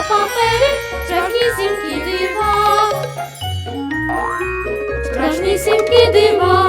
на папері сімки дива. Страшнісінькі дива.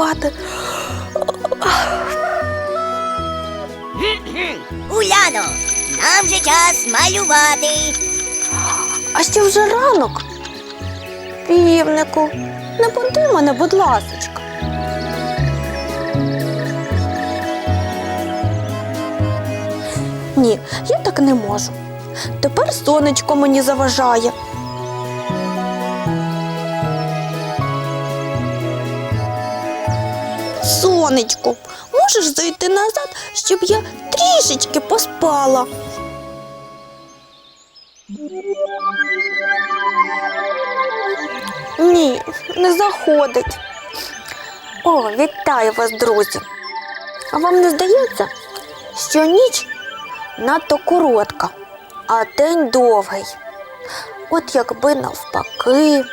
Хочеться. Уляно, нам же час малювати. А що вже ранок? Півнику, не буди мене, будь ласочка. Ні, я так не можу. Тепер сонечко мені заважає. Сонечко, можеш зайти назад, щоб я трішечки поспала. Ні, не заходить. О, вітаю вас, друзі. А вам не здається, що ніч надто коротка, а день довгий. От якби навпаки,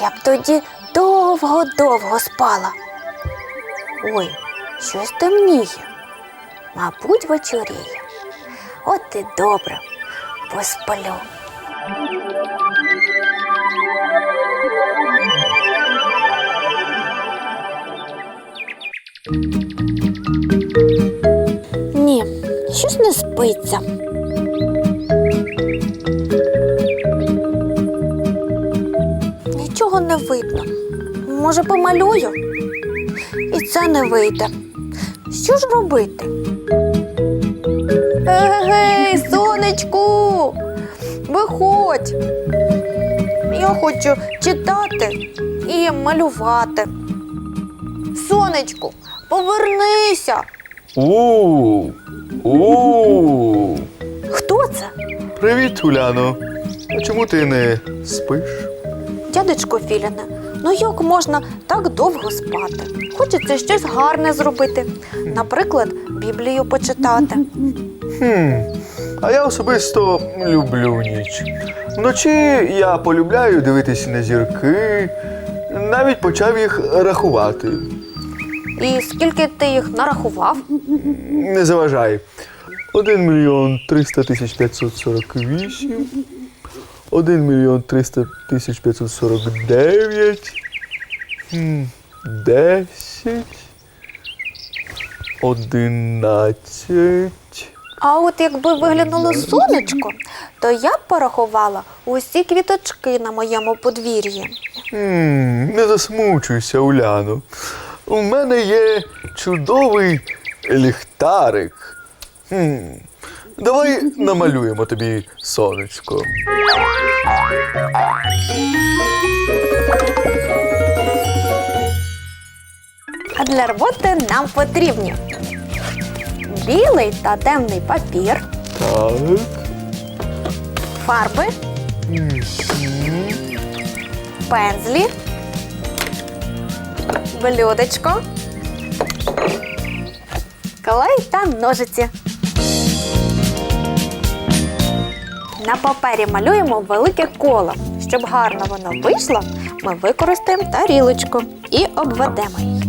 я б тоді довго-довго спала. Ой, щось темніє. Мабуть, вечоріє. От і добре, посплю. Ні, щось не спиться. Нічого не видно. Може, помалюю? Це не вийде. Що ж робити? Гей, сонечку! Виходь! Я хочу читати і малювати. Сонечку, повернися! У. У. Хто це? Привіт, Уляно. А чому ти не спиш? Дядечко Філіне, ну як можна так довго спати? Хочеться щось гарне зробити. Наприклад, Біблію почитати. Хм. А я особисто люблю ніч. Вночі я полюбляю дивитися на зірки, навіть почав їх рахувати. І скільки ти їх нарахував? Не заважай. 1 мільйон 300 тисяч 548, 1 мільйон 300 тисяч 549, хм, 10, 11. А от якби виглянуло сонечко, то я б порахувала усі квіточки на моєму подвір'ї. М, Не засмучуйся, Уляно. У мене є чудовий ліхтарик. Давай намалюємо тобі сонечко. А для роботи нам потрібні білий та темний папір, Так. фарби, пензлі, блюдечко, клей та ножиці. На папері малюємо велике коло. Щоб гарно воно вийшло, ми використаємо тарілочку і обведемо її.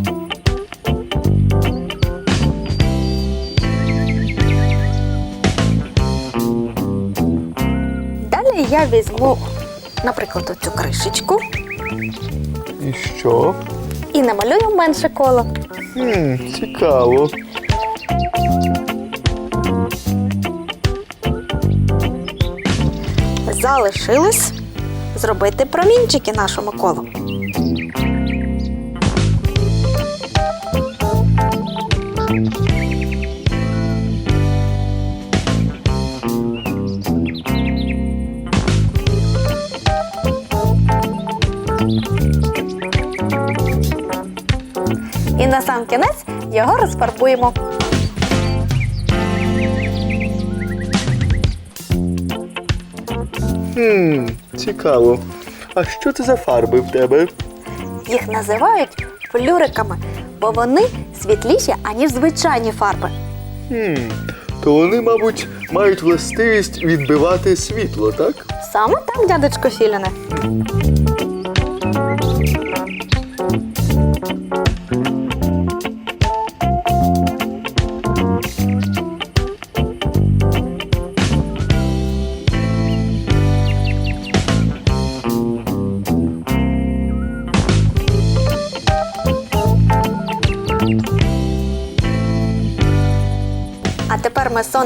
Далі я візьму наприклад, оцю кришечку, І що? і намалюємо менше коло. Хм, цікаво. Залишилось зробити промінчики нашому колу. І на сам кінець його розфарбуємо. Хм, цікаво. А що це за фарби в тебе? Їх називають флюриками, бо вони світліші, аніж звичайні фарби. Хм, то вони, мабуть, мають властивість відбивати світло, так? Саме так, дядечко Філіне.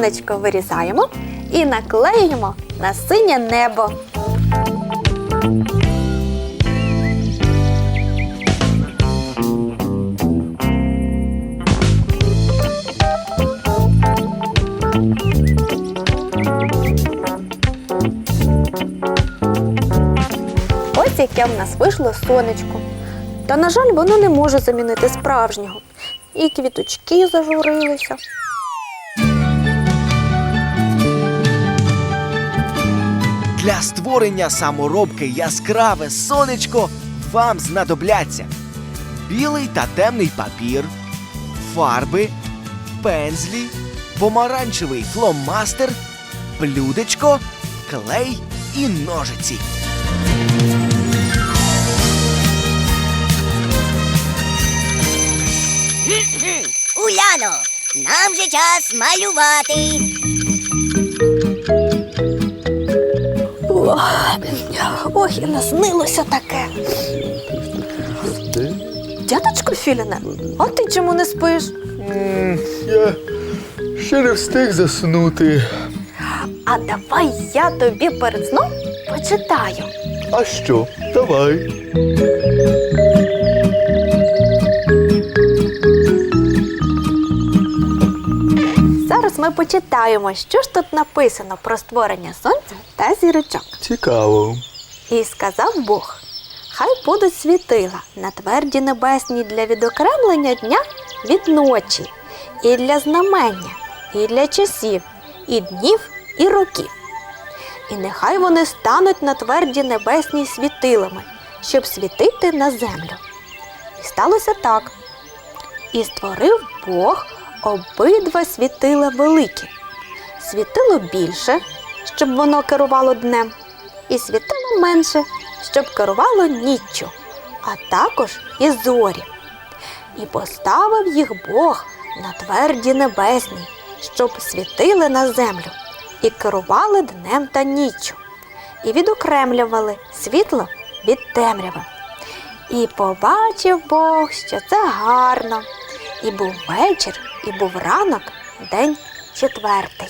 Сонечко вирізаємо і наклеюємо на синє небо. Ось яке в нас вийшло сонечко. Та, на жаль, воно не може замінити справжнього. І квіточки зажурилися. Для створення саморобки яскраве сонечко вам знадобляться білий та темний папір, фарби, пензлі, помаранчевий фломастер, блюдечко, клей і ножиці. Уляно, нам же час малювати. Ох, і наснилося таке. Дядечко Філіне, а ти чому не спиш? Я ще не встиг заснути. А давай я тобі перед сном почитаю. А що? Давай. Ми почитаємо, що ж тут написано про створення сонця та зірочок. Цікаво. І сказав Бог: Хай будуть світила на тверді небесні для відокремлення дня від ночі, і для знамення, і для часів, і днів, і років. І нехай вони стануть на тверді небесні світилами, щоб світити на землю. І сталося так. І створив Бог обидва світила великі. Світило більше, щоб воно керувало днем, і світило менше, щоб керувало ніччю, а також і зорі. І поставив їх Бог на тверді небесні, щоб світили на землю, і керували днем та ніччю, і відокремлювали світло від темряви. І побачив Бог, що це гарно. І був вечір, і був ранок, день четвертий.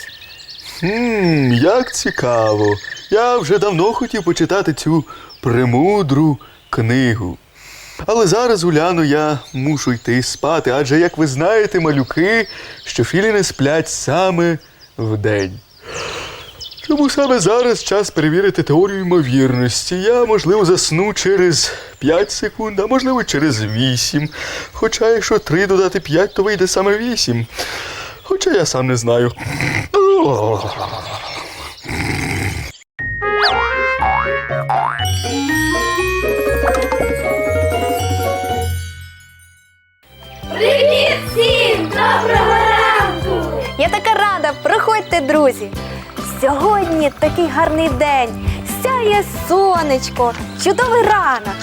Хм, як цікаво. Я вже давно хотів почитати цю премудру книгу. Але зараз, Уляно, я мушу йти спати, адже, як ви знаєте, малюки, що філіни сплять саме вдень. Тому саме зараз час перевірити теорію ймовірності. Я, можливо, засну через 5 секунд, а можливо, через 8. Хоча, якщо 3 додати 5, то вийде саме 8. Хоча я сам не знаю. Привіт всім! Доброго ранку! Я така рада, приходьте, друзі. Сьогодні такий гарний день. Сяє сонечко, чудовий ранок.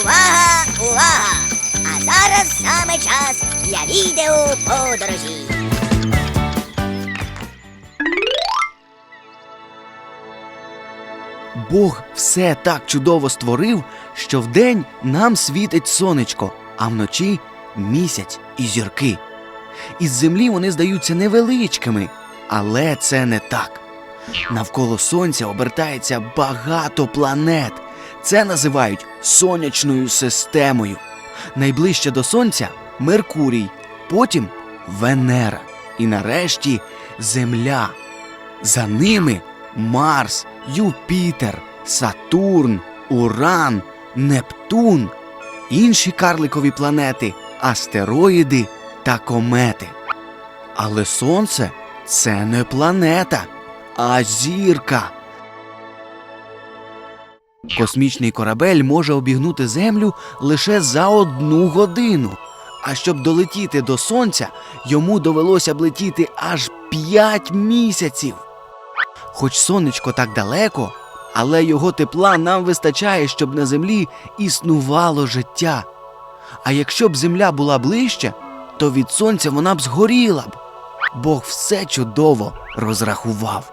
Увага, увага! А зараз саме час для відео подорожі. Бог все так чудово створив, що вдень нам світить сонечко, а вночі місяць і зірки. Із землі вони здаються невеличкими, але це не так. Навколо сонця обертається багато планет. Це називають сонячною системою. Найближче до сонця Меркурій, потім Венера і нарешті Земля. За ними Марс, Юпітер, Сатурн, Уран, Нептун, інші карликові планети, астероїди та комети. Але Сонце це не планета, а зірка. Космічний корабель може обігнути Землю лише за одну годину. А щоб долетіти до сонця, йому довелося б летіти аж п'ять місяців. Хоч сонечко так далеко, але його тепла нам вистачає, щоб на землі існувало життя. А якщо б земля була ближче, то від сонця вона б згоріла б. Бог все чудово розрахував.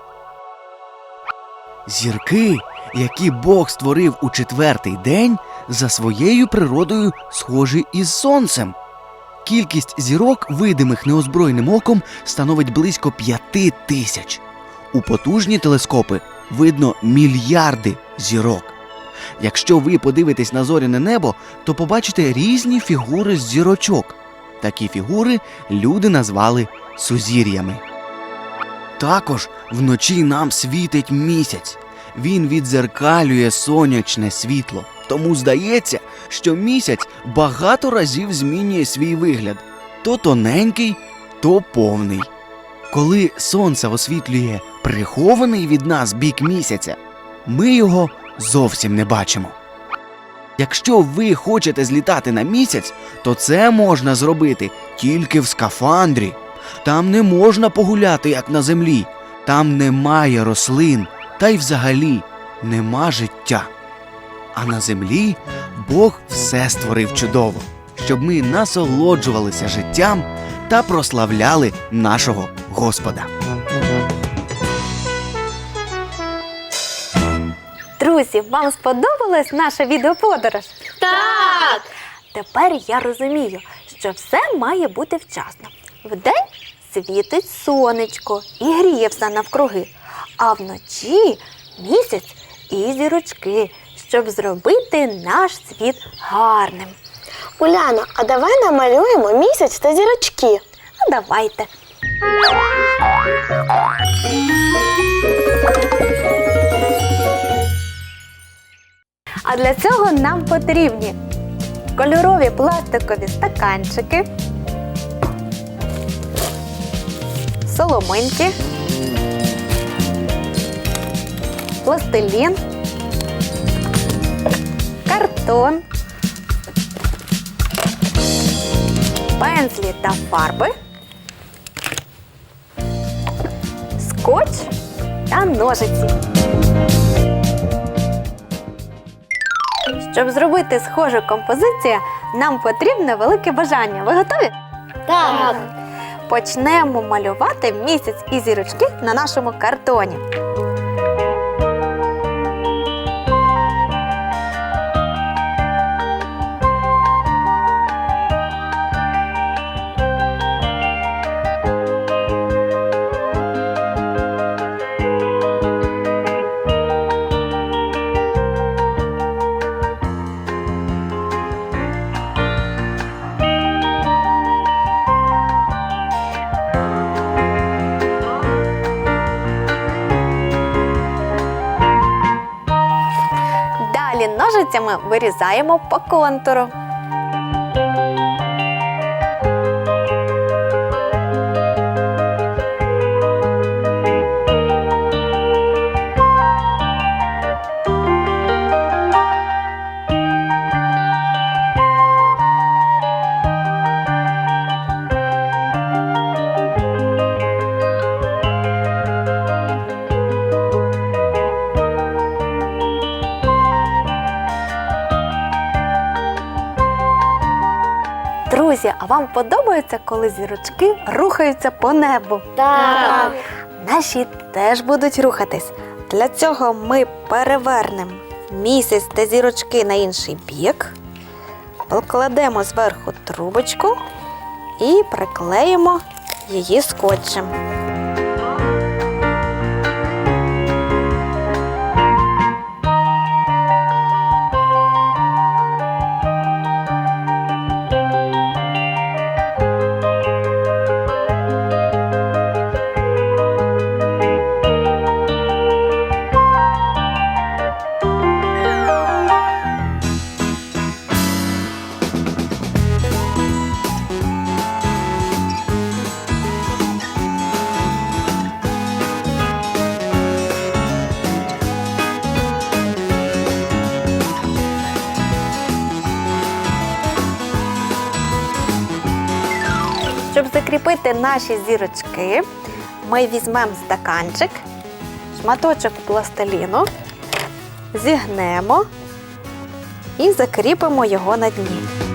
Зірки, які Бог створив у четвертий день, за своєю природою схожі із сонцем. Кількість зірок, видимих неозброєним оком, становить близько п'яти тисяч. У потужні телескопи видно мільярди зірок. Якщо ви подивитесь на зоряне небо, то побачите різні фігури з зірочок. Такі фігури люди назвали сузір'ями. Також вночі нам світить місяць. Він відзеркалює сонячне світло. Тому здається, що місяць багато разів змінює свій вигляд то тоненький, то повний. Коли сонце освітлює прихований від нас бік місяця, ми його зовсім не бачимо. Якщо ви хочете злітати на місяць, то це можна зробити тільки в скафандрі. Там не можна погуляти, як на землі, там немає рослин, та й взагалі нема життя. А на землі Бог все створив чудово, щоб ми насолоджувалися життям та прославляли нашого Господа. Друзі, вам сподобалась наша відеоподорож? Так! Тепер я розумію, що все має бути вчасно. Вдень світить сонечко і гріє все навкруги, а вночі місяць і зірочки, щоб зробити наш світ гарним. Уляно, а давай намалюємо місяць та зірочки. Ну, давайте. А для цього нам потрібні кольорові пластикові стаканчики, соломинки, пластилін, картон, пензлі та фарби, скотч та ножиці. Щоб зробити схожу композицію, нам потрібне велике бажання. Ви готові? Так! Почнемо малювати місяць і зірочки на нашому картоні. Вирізаємо по контуру. Вам подобається, коли зірочки рухаються по небу? Так! Наші теж будуть рухатись. Для цього ми перевернемо місяць та зірочки на інший бік, покладемо зверху трубочку і приклеїмо її скотчем. Закріпити наші зірочки, ми візьмемо стаканчик, шматочок пластиліну, зігнемо і закріпимо його на дні.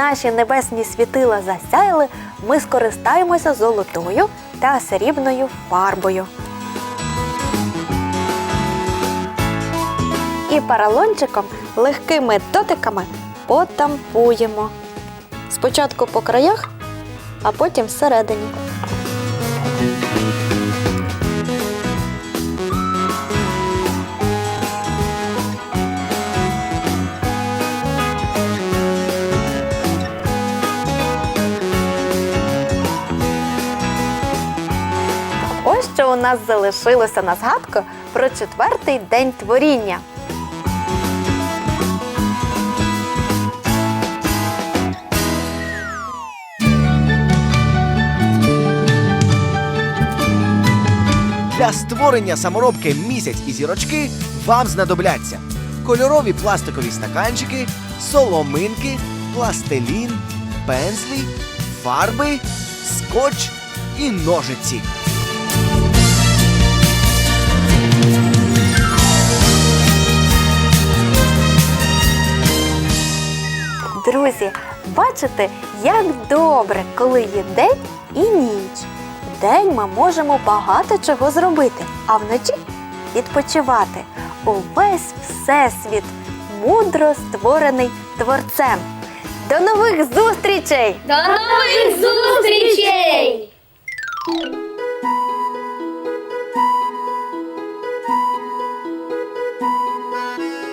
Наші небесні світила засяяли, ми скористаємося золотою та срібною фарбою. І паралончиком легкими дотиками потампуємо. Спочатку по краях, а потім всередині. Що у нас залишилося на згадку про четвертий день творіння. Для створення саморобки місяць і зірочки вам знадобляться кольорові пластикові стаканчики, соломинки, пластилін, пензлі, фарби, скотч і ножиці. Друзі, бачите, як добре, коли є день і ніч. Вдень ми можемо багато чого зробити, а вночі відпочивати. Увесь всесвіт мудро створений творцем. До нових зустрічей! До нових зустрічей!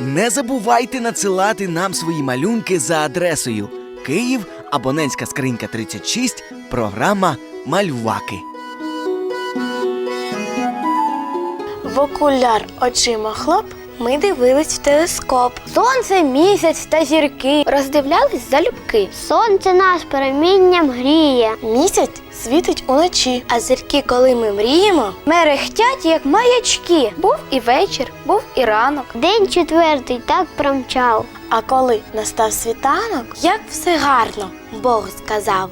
Не забувайте надсилати нам свої малюнки за адресою Київ, абонентська скринька 36, програма Малюваки. В окуляр очима хлоп ми дивились в телескоп. Сонце, місяць та зірки роздивлялись залюбки. Сонце нас перемінням гріє. Місяць світить уночі, а зірки, коли ми мріємо, Мерехтять, як маячки. Був і вечір, був і ранок. День четвертий так промчав. а коли настав світанок, як все гарно, Бог сказав.